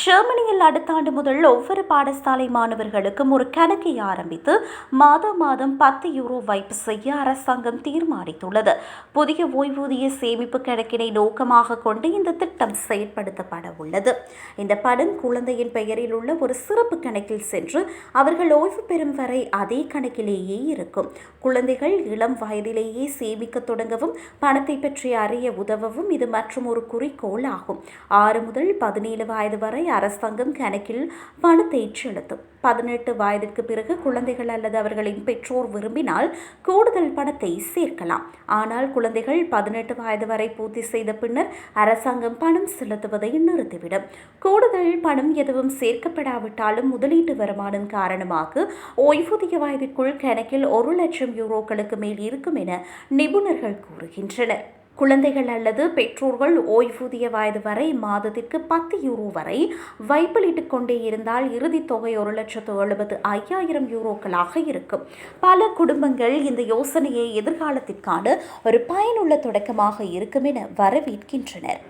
ஜெர்மனியில் அடுத்த ஆண்டு முதல் ஒவ்வொரு பாடசாலை மாணவர்களுக்கும் ஒரு கணக்கை ஆரம்பித்து மாதம் மாதம் பத்து யூரோ வைப்பு செய்ய அரசாங்கம் தீர்மானித்துள்ளது. புதிய ஓய்வூதிய சேமிப்பு கணக்கினை நோக்கமாக கொண்டு இந்த திட்டம் செயற்படுத்தப்பட உள்ளது. இந்த படம் குழந்தையின் பெயரில் உள்ள ஒரு சிறப்பு கணக்கில் சென்று அவர்கள் ஓய்வு பெறும் வரை அதே கணக்கிலேயே இருக்கும். குழந்தைகள் இளம் வயதிலேயே சேமிக்க தொடங்கவும் பணத்தை பற்றி அறிய உதவவும் இது மற்றும் ஒரு குறிக்கோள் ஆகும். ஆறு முதல் பதினேழு வயது வரை அரசாங்கம் கணக்கில் பணத்தை செலுத்தும். பதினெட்டு வயதிற்கு பிறகு குழந்தைகள் அல்லது அவர்களின் பெற்றோர் விரும்பினால் கூடுதல் பணத்தை சேர்க்கலாம். ஆனால் குழந்தைகள் பதினெட்டு வயது வரை பூர்த்தி செய்த பின்னர் அரசாங்கம் பணம் செலுத்துவதை நிறுத்திவிடும். கூடுதல் பணம் எதுவும் சேர்க்கப்படாவிட்டாலும் முதலீட்டு வருமானம் காரணமாக ஓய்வூதிய வயதிற்குள் கணக்கில் ஒரு லட்சம் யூரோக்களுக்கு மேல் இருக்கும் என நிபுணர்கள் கூறுகின்றனர். குழந்தைகள் அல்லது பெற்றோர்கள் ஓய்வூதிய வயது வரை மாதத்திற்கு பத்து யூரோ வரை வைப்பிலிட்டு கொண்டே இருந்தால் இறுதி தொகை ஒரு லட்சத்து எழுபது ஐயாயிரம் யூரோக்களாக இருக்கும். பல குடும்பங்கள் இந்த யோசனையை எதிர்காலத்திற்கான ஒரு பயனுள்ள தொடக்கமாக இருக்கும் என வரவேற்கின்றனர்.